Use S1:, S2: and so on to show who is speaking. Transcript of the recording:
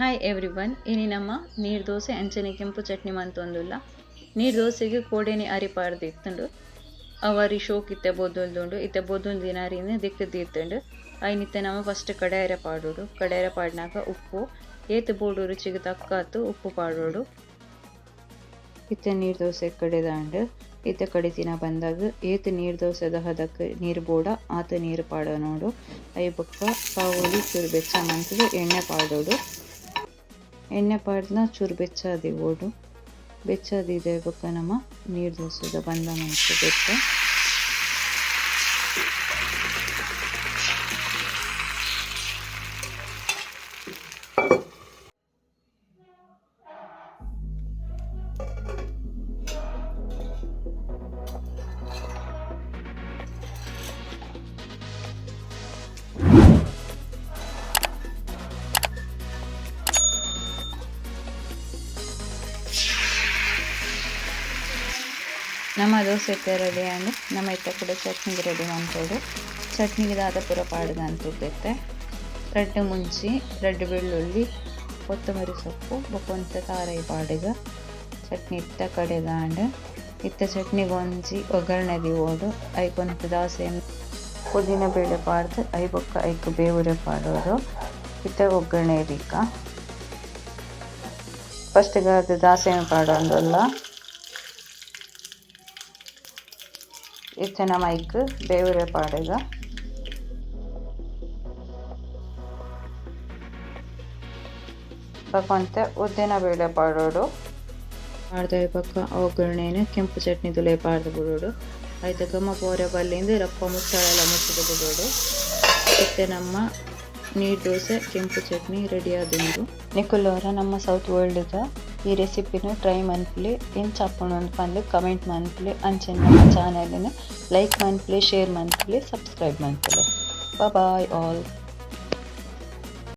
S1: Hi every one ಇನಿ ನಮ್ಮ ನೀರು ದೋಸೆ ಅಂಚನೆ ಕೆಂಪು ಚಟ್ನಿ ಮಂತೊಂದುಲ್ಲ ನೀರು ದೋಸೆಗೆ ಕೋಡೆನೆ ಅರಿಪಾರ್ದು ಇತ್ತುಂಡು ಅವರಿ ಶೋಕ್ ಇತ್ತೆ ಬೊದ್ದೊಲ್ದುಂಡು ಇತ್ತೆ ಬೊದೊಂದು ದಿನಾರಿನ ದಿಕ್ಕು ದೀತುಂಡು ಐನಿತ್ತೆ ನಮ್ಮ ಫಸ್ಟ್ ಕಡಾಯರ ಪಾಡೋಡು ಕಡಾಯರ ಪಾಡ್ನಾಗ ಉಪ್ಪು ಏತ್ ಬೋಡು ರುಚಿಗೆ ತಕ್ಕಾತು ಉಪ್ಪು ಪಾಡೋಡು ಇತ್ತೆ ನೀರು ದೋಸೆ ಕಡೆದಾಂಡು ಇತ್ತೆ ದಿನ ಬಂದಾಗ ಏತ್ ನೀರು ದೋಸೆದ ಹದಕ್ಕೆ ನೀರು ಬೋಡ ಆತ ನೀರು ಪಾಡೋ ನೋಡು ಐ ಬೊಕ್ಕ ಕಾವೋಲಿ ಚೂರು ಬೆಚ್ಚ ಮಂತದ ಎಣ್ಣೆ ಪಾಡೋಡು ಎಣ್ಣೆ ಪಾಡ್ನ ಚೂರು ಬೆಚ್ಚಾದಿ ಓಡು. ಬೆಚ್ಚದಿದೆ ಬೊಕ್ಕ ನಮ್ಮ. ನೀರು ದೋಸದ ಬಂದ ಮನಸ್ಸು ಬೆಚ್ಚ ನಮ್ಮ ದೋಸೆ ಇತ್ತೆ ರೆಡಿ ಆಂಡ್ ನಮ್ಮ ಇತ್ತ ಕೂಡ ಚಟ್ನಿಗೆ ರೆಡಿ ಮಾಡ್ಕೊಡು. ಚಟ್ನಿಗೆ ದಾದ ಪೂರ ಪಾಡ್ದ ಅಂತಿದ್ದೈತೆ ರೆಡ್ ಮುಂಚಿ, ರೆಡ್ ಬೆಳ್ಳುಳ್ಳಿ, ಕೊತ್ತಂಬರಿ ಸೊಪ್ಪು ಬೊಕ್ಕೊಂತ ತಾರಾಯಿ ಪಾಡಿದ ಚಟ್ನಿ ಇತ್ತ ಕಡೆದಾಂಡ್ ಇತ್ತ ಚಟ್ನಿ ಗೊಂಜಿ ಒಗ್ಗರಣೆ ದಿವೋಡು ಐಕೊಂತ ದೋಸೆ ಪುದೀನ ಬೇಳೆ ಪಾಡ್ದು ಐ ಬೊಕ್ಕ ಐಕ್ ಬೇವುರೆ ಪಾಡೋದು. ಇತ್ತ ಒಗ್ಗರಣೆ ರೀಕ ಫಸ್ಟಿಗೆ ಅದು ದಾಸೆ ಪಾಡೋಂದಲ್ಲ ಇತ್ತೆ ಮೈಕ್, ದೇವರ ಪಾಡಿಗ. ಬಕೊಂತ ಉದ್ದಿನ ಬೇಳೆ ಪಾಡೋಡು. ಪಾಡ್ದ ಪಕ್ಕ ಒಗ್ಗರಣೆನ ಕೆಂಪು ಚಟ್ನಿ ತುಲೆ ಪಾಡ್ದು ಬಿಡೋಡು. ಆಯ್ತು ಗಮ್ಮ ಪೋರೆ ಬಲ್ಲಿಂದ ರಪ್ಪ ಮುಚ್ಚಳೆಲ್ಲ ಮುಚ್ಚಿದ ಬಿಡೋಡು. ಮತ್ತೆ ನಮ್ಮ ನೀರು ದೋಸೆ, ಕೆಂಪು ಚಟ್ನಿ ರೆಡಿ ಆದುಂಡು ಅವರ ನಮ್ಮ ಸೌತ್ ವರ್ಲ್ಡ್ ವರ್ಲ್ಡ್ದ ಈ ರೆಸಿಪಿನ ಟ್ರೈ ಮನ್ಪ್ಲಿ ಏನು ಚಾಪಣ ಪಂದು ಕಮೆಂಟ್ ಮನ್ಪ್ಲಿ ಅಂಚೆ ನಮ್ಮ ಚಾನಲ್ನ ಲೈಕ್ ಮನ್ಪ್ಲಿ ಶೇರ್ ಮನ್ಪ್ಲಿ ಸಬ್ಸ್ಕ್ರೈಬ್ ಮನ್ಪ್ಲಿ ಬಾಯ್ ಆಲ್